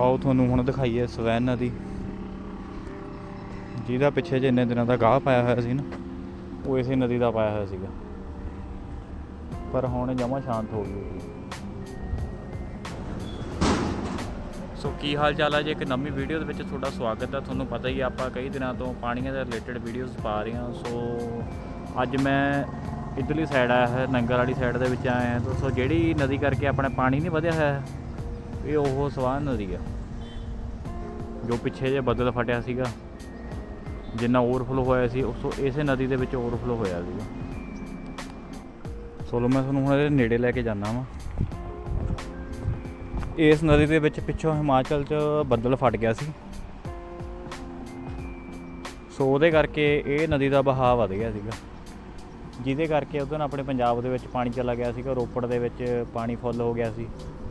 ਆਓ ਤੁਹਾਨੂੰ ਹੁਣ ਦਿਖਾਈਏ ਸਵੈਨ ਨਦੀ ਜਿਹਦਾ ਪਿੱਛੇ ਜਿੰਨੇ ਦਿਨਾਂ ਦਾ ਗਾਹ ਪਾਇਆ ਹੋਇਆ ਸੀ ਨਾ, ਉਹ ਇਸੇ ਨਦੀ ਦਾ ਪਾਇਆ ਹੋਇਆ ਸੀਗਾ। ਪਰ ਹੁਣ ਜਮਾ ਸ਼ਾਂਤ ਹੋ ਗਈ। ਸੋ ਕੀ ਹਾਲ ਚਾਲ ਹੈ ਜੀ? ਇੱਕ ਨਵੀਂ ਵੀਡੀਓ ਦੇ ਵਿੱਚ ਤੁਹਾਡਾ ਸਵਾਗਤ ਹੈ ਤੁਹਾਨੂੰ ਪਤਾ ਹੀ ਹੈ ਆਪਾਂ ਕਈ ਦਿਨਾਂ ਤੋਂ ਪਾਣੀਆਂ ਦੇ ਰਿਲੇਟਡ ਵੀਡੀਓਜ਼ ਪਾ ਰਹੇ ਹਾਂ। ਸੋ ਅੱਜ ਮੈਂ ਇੱਧਰਲੀ ਸਾਈਡ ਆਇਆ ਹੈ ਨੰਗਲ ਵਾਲੀ ਸਾਈਡ ਦੇ ਵਿੱਚ ਆਇਆ। ਹਾਂ ਸੋ ਜਿਹੜੀ ਨਦੀ ਕਰਕੇ ਆਪਣਾ ਪਾਣੀ ਨਹੀਂ ਵਧਿਆ ਹੋਇਆ ਇਹ ਉਹ ਸਵਾਨ ਨਦੀ ਆ, ਜੋ ਪਿੱਛੇ ਜੇ ਬੱਦਲ ਫਟਿਆ ਸੀਗਾ, ਜਿੰਨਾ ਓਵਰਫਲੋ ਹੋਇਆ ਸੀ, ਉਸ ਤੋਂ ਇਸੇ ਨਦੀ ਦੇ ਵਿੱਚ ਓਵਰਫਲੋ ਹੋਇਆ ਸੀਗਾ। ਸੋ ਲਓ, ਮੈਂ ਤੁਹਾਨੂੰ ਹੁਣ ਇਹਦੇ ਨੇੜੇ ਲੈ ਕੇ ਜਾਣਾ ਵਾਂ। ਇਸ ਨਦੀ ਦੇ ਵਿੱਚ ਪਿੱਛੋਂ ਹਿਮਾਚਲ 'ਚ ਬੱਦਲ ਫਟ ਗਿਆ ਸੀ। ਸੋ ਉਹਦੇ ਕਰਕੇ ਇਹ ਨਦੀ ਦਾ ਬਹਾਅ ਵਧ ਗਿਆ ਸੀਗਾ। ਜਿਹਦੇ ਕਰਕੇ ਉਦੋਂ ਆਪਣੇ ਪੰਜਾਬ ਦੇ ਵਿੱਚ ਪਾਣੀ ਚਲਾ ਗਿਆ ਸੀਗਾ, ਰੋਪੜ ਦੇ ਵਿੱਚ ਪਾਣੀ ਫੁੱਲ ਹੋ ਗਿਆ ਸੀ।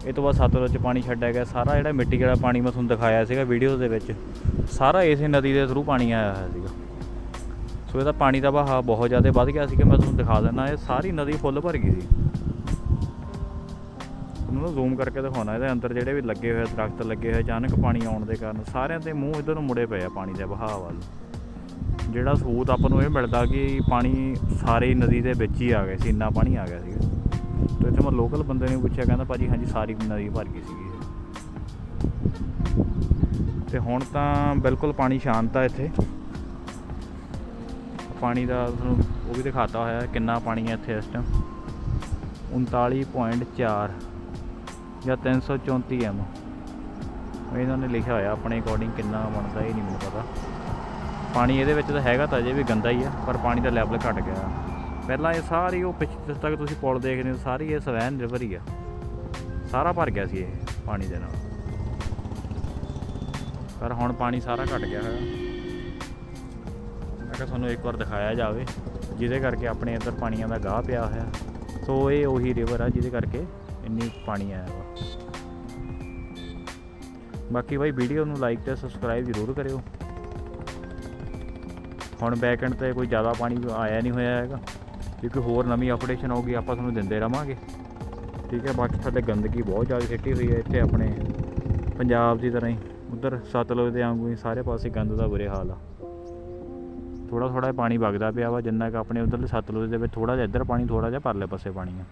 ਇਹ ਤੋਂ ਬਾਅਦ ਸਤਲੁਜ 'ਚ ਪਾਣੀ ਛੱਡਿਆ ਗਿਆ। ਸਾਰਾ ਜਿਹੜਾ ਮਿੱਟੀ ਵਾਲਾ ਪਾਣੀ ਮੈਂ ਤੁਹਾਨੂੰ ਦਿਖਾਇਆ ਸੀਗਾ ਵੀਡੀਓ ਦੇ ਵਿੱਚ, ਸਾਰਾ ਇਸੇ ਨਦੀ ਦੇ ਥਰੂ ਪਾਣੀ ਆਇਆ ਹੋਇਆ ਸੀਗਾ। ਸੋ ਇਹਦਾ ਪਾਣੀ ਦਾ ਵਹਾਅ ਬਹੁਤ ਜ਼ਿਆਦਾ ਵੱਧ ਗਿਆ ਸੀ ਕਿ ਮੈਂ ਤੁਹਾਨੂੰ ਦਿਖਾ ਦਿੰਦਾ, ਇਹ ਸਾਰੀ ਨਦੀ ਫੁੱਲ ਭਰ ਗਈ ਸੀ। ਤੁਹਾਨੂੰ ਨਾ ਜ਼ੂਮ ਕਰਕੇ ਦਿਖਾਉਣਾ, ਇਹਦੇ ਅੰਦਰ ਜਿਹੜੇ ਵੀ ਲੱਗੇ ਹੋਏ ਦਰਖਤ ਲੱਗੇ ਹੋਏ, ਅਚਾਨਕ ਪਾਣੀ ਆਉਣ ਦੇ ਕਾਰਨ ਸਾਰਿਆਂ ਦੇ ਮੂੰਹ ਇਧਰ ਨੂੰ ਮੁੜੇ ਪਏ ਆ ਪਾਣੀ ਦੇ ਵਹਾਅ ਵੱਲ। ਜਿਹੜਾ ਸਬੂਤ ਆਪਾਂ ਨੂੰ ਇਹ ਮਿਲਦਾ ਕਿ ਪਾਣੀ ਸਾਰੇ ਨਦੀ ਦੇ ਵਿੱਚ ਹੀ ਆ ਗਿਆ ਸੀ, ਇੰਨਾ ਪਾਣੀ ਆ ਗਿਆ ਸੀਗਾ। ਤੇ ਇੱਥੇ ਮੈਂ ਲੋਕਲ ਬੰਦੇ ਨੇ ਪੁੱਛਿਆ, ਕਹਿੰਦਾ ਭਾਜੀ, ਹਾਂਜੀ, ਸਾਰੀ ਨਦੀ ਭਰ ਗਈ ਸੀਗੀ। ਤੇ ਹੁਣ ਤਾਂ ਬਿਲਕੁਲ ਪਾਣੀ ਸ਼ਾਂਤ ਆ ਇੱਥੇ। ਪਾਣੀ ਦਾ ਤੁਹਾਨੂੰ ਉਹ ਵੀ ਦਿਖਾਤਾ ਹੋਇਆ ਕਿੰਨਾ ਪਾਣੀ ਹੈ ਇੱਥੇ ਇਸ ਟਾਈਮ 39.4 ਜਾਂ 334 ਐਮ। ਇਹਨਾਂ ਨੇ ਲਿਖਿਆ ਹੋਇਆ, ਆਪਣੇ ਅਕੋਰਡਿੰਗ ਕਿੰਨਾ ਬਣਦਾ ਇਹ ਨਹੀਂ ਮੈਨੂੰ ਪਤਾ। ਪਾਣੀ ਇਹਦੇ ਵਿੱਚ ਤਾਂ ਹੈਗਾ ਤਾਂ ਅਜੇ ਵੀ ਗੰਦਾ ਹੀ ਆ, ਪਰ ਪਾਣੀ ਦਾ ਲੈਵਲ ਘਟ ਗਿਆ। ਪਹਿਲਾਂ ਇਹ ਸਾਰੀ ਉਹ ਪਿੱਛੇ ਜਿੱਥੇ ਤੱਕ ਤੁਸੀਂ ਪੁਲ ਦੇਖਦੇ ਹੋ, ਸਾਰੀ ਇਹ ਸਵੈਨ ਰਿਵਰ ਹੀ ਆ। ਸਾਰਾ ਭਰ ਗਿਆ ਸੀ ਇਹ ਪਾਣੀ ਦੇ ਨਾਲ। ਪਰ ਹੁਣ ਪਾਣੀ ਸਾਰਾ ਘਟ ਗਿਆ ਹੈਗਾ ਮੈਂ ਕਿਹਾ ਤੁਹਾਨੂੰ ਇੱਕ ਵਾਰ ਦਿਖਾਇਆ ਜਾਵੇ, ਜਿਹਦੇ ਕਰਕੇ ਆਪਣੇ ਇੱਧਰ ਪਾਣੀਆਂ ਦਾ ਗਾਹ ਪਿਆ ਹੋਇਆ। ਸੋ ਇਹ ਉਹੀ ਰਿਵਰ ਆ, ਜਿਹਦੇ ਕਰਕੇ ਇੰਨੀ ਪਾਣੀ ਆਇਆ ਵਾ। ਬਾਕੀ ਬਾਈ ਵੀਡੀਓ ਨੂੰ ਲਾਈਕ ਤੇ ਸਬਸਕ੍ਰਾਈਬ ਜ਼ਰੂਰ ਕਰਿਓ। ਹੁਣ ਬੈਕਐਂਡ ਤੇ ਕੋਈ ਜ਼ਿਆਦਾ ਪਾਣੀ ਆਇਆ ਨਹੀਂ ਹੋਇਆ ਹੈਗਾ। ਕਿਉਂਕਿ ਹੋਰ ਨਵੀਂ ਅਪਡੇਸ਼ਨ ਆਊਗੀ, ਆਪਾਂ ਤੁਹਾਨੂੰ ਦਿੰਦੇ ਰਵਾਂਗੇ। ਠੀਕ ਹੈ, ਬਾਕੀ ਸਾਡੇ ਗੰਦਗੀ ਬਹੁਤ ਜ਼ਿਆਦਾ ਸਿੱਟੀ ਹੋਈ ਹੈ ਇੱਥੇ ਆਪਣੇ ਪੰਜਾਬ ਦੀ ਤਰ੍ਹਾਂ ਹੀ। ਉਧਰ ਸਤਲੁਜ ਦੇ ਵਾਂਗੂ ਹੀ ਸਾਰੇ ਪਾਸੇ ਗੰਦ ਦਾ ਬੁਰੇ ਹਾਲ ਆ। ਥੋੜਾ ਥੋੜਾ ਪਾਣੀ ਵਗਦਾ ਪਿਆ ਵਾ, ਜਿੰਨਾ ਕਿ ਆਪਣੇ ਉਧਰਲੇ ਸਤਲੁਜ ਦੇ ਵਿੱਚ ਥੋੜਾ ਜਿਹਾ, ਇੱਧਰ ਪਾਣੀ ਥੋੜਾ ਜਿਹਾ ਪਰਲੇ ਪਾਸੇ ਪਾਣੀ ਆ।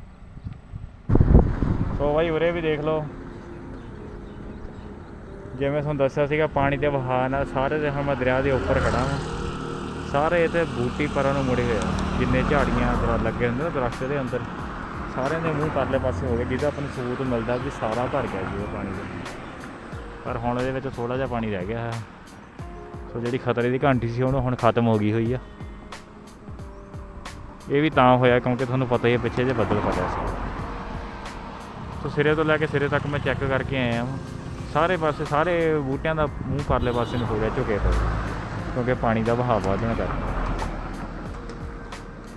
ਸੋ ਭਾਈ ਉਰੇ ਵੀ ਦੇਖ ਲਓ। ਜਿਵੇਂ ਤੁਹਾਨੂੰ ਦੱਸਿਆ ਸੀਗਾ, ਪਾਣੀ ਦੇ ਵਹਾਅ ਨਾਲ ਸਾਰੇ ਦੇ ਹੁਣ ਮੈਂ ਦਰਿਆ ਦੇ ਉੱਪਰ ਖੜਾ ਹਾਂ ਸਾਰੇ ਇੱਥੇ ਬੂਟੀ ਪਰਾਂ ਨੂੰ ਮੁੜੇ ਹੋਏ ਆ। ਜਿੰਨੇ ਝਾੜੀਆਂ ਦਰ ਲੱਗੇ ਹੁੰਦੇ ਨਾ ਦਰਖਤ ਦੇ ਅੰਦਰ, ਸਾਰਿਆਂ ਦੇ ਮੂੰਹ ਪਰਲੇ ਪਾਸੇ ਹੋ ਗਏ, ਜਿਹਦਾ ਆਪਾਂ ਨੂੰ ਸਬੂਤ ਮਿਲਦਾ ਵੀ ਸਾਰਾ ਭਰ ਗਿਆ ਜੀ ਉਹ ਪਾਣੀ ਦੇ। ਪਰ ਹੁਣ ਇਹਦੇ ਵਿੱਚ ਥੋੜਾ ਜਿਹਾ ਪਾਣੀ ਰਹਿ ਗਿਆ ਹੈ। ਸੋ ਜਿਹੜੀ ਖਤਰੇ ਦੀ ਘੰਟੀ ਸੀ, ਉਹਨੂੰ ਹੁਣ ਖਤਮ ਹੋ ਗਈ ਹੋਈ ਆ। ਇਹ ਵੀ ਤਾਂ ਹੋਇਆ ਕਿਉਂਕਿ ਤੁਹਾਨੂੰ ਪਤਾ ਹੀ ਹੈ ਪਿੱਛੇ ਜੇ ਬੱਦਲ ਫਟਿਆ ਸੀ। ਸੋ ਸਿਰੇ ਤੋਂ ਲੈ ਕੇ ਸਿਰੇ ਤੱਕ ਮੈਂ ਚੈੱਕ ਕਰਕੇ ਆਇਆ ਹਾਂ ਸਾਰੇ ਪਾਸੇ, ਸਾਰੇ ਬੂਟਿਆਂ ਦਾ ਮੂੰਹ ਪਰਲੇ ਪਾਸੇ ਨੂੰ ਹੋ ਗਿਆ, ਝੁਕੇ ਹੋਏ ਕਿਉਂਕਿ ਪਾਣੀ ਦਾ ਵਹਾਅ ਵਧਣ ਕਰਕੇ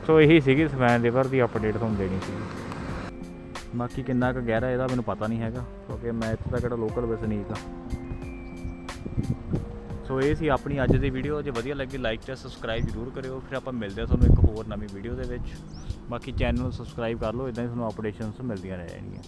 ਸੋ ਇਹੀ ਸੀਗੀ ਸਮੈਨ ਰਿਵਰ ਦੀ ਅਪਡੇਟ ਤੁਹਾਨੂੰ ਦੇਣੀ ਸੀ। ਬਾਕੀ ਕਿੰਨਾ ਕੁ ਗਹਿਰਾ ਇਹਦਾ ਮੈਨੂੰ ਪਤਾ ਨਹੀਂ ਹੈਗਾ, ਕਿਉਂਕਿ ਮੈਂ ਇੱਥੇ ਦਾ ਕਿਹੜਾ ਲੋਕਲ ਵਸਨੀਕ ਆ ਸੋ ਇਹ ਸੀ ਆਪਣੀ ਅੱਜ ਦੀ ਵੀਡੀਓ ਜੇ ਵਧੀਆ ਲੱਗੀ ਲਾਈਕ ਤੇ ਸਬਸਕ੍ਰਾਈਬ ਜ਼ਰੂਰ ਕਰਿਓ, ਫਿਰ ਆਪਾਂ ਮਿਲਦੇ ਹਾਂ ਤੁਹਾਨੂੰ ਇੱਕ ਹੋਰ ਨਵੀਂ ਵੀਡੀਓ ਦੇ ਵਿੱਚ। ਬਾਕੀ ਚੈਨਲ ਨੂੰ ਸਬਸਕ੍ਰਾਈਬ ਕਰ ਲਓ ਇਦਾਂ ਹੀ ਤੁਹਾਨੂੰ ਅਪਡੇਸ਼ਨਸ ਮਿਲਦੀਆਂ ਰਹਿਣਗੀਆਂ।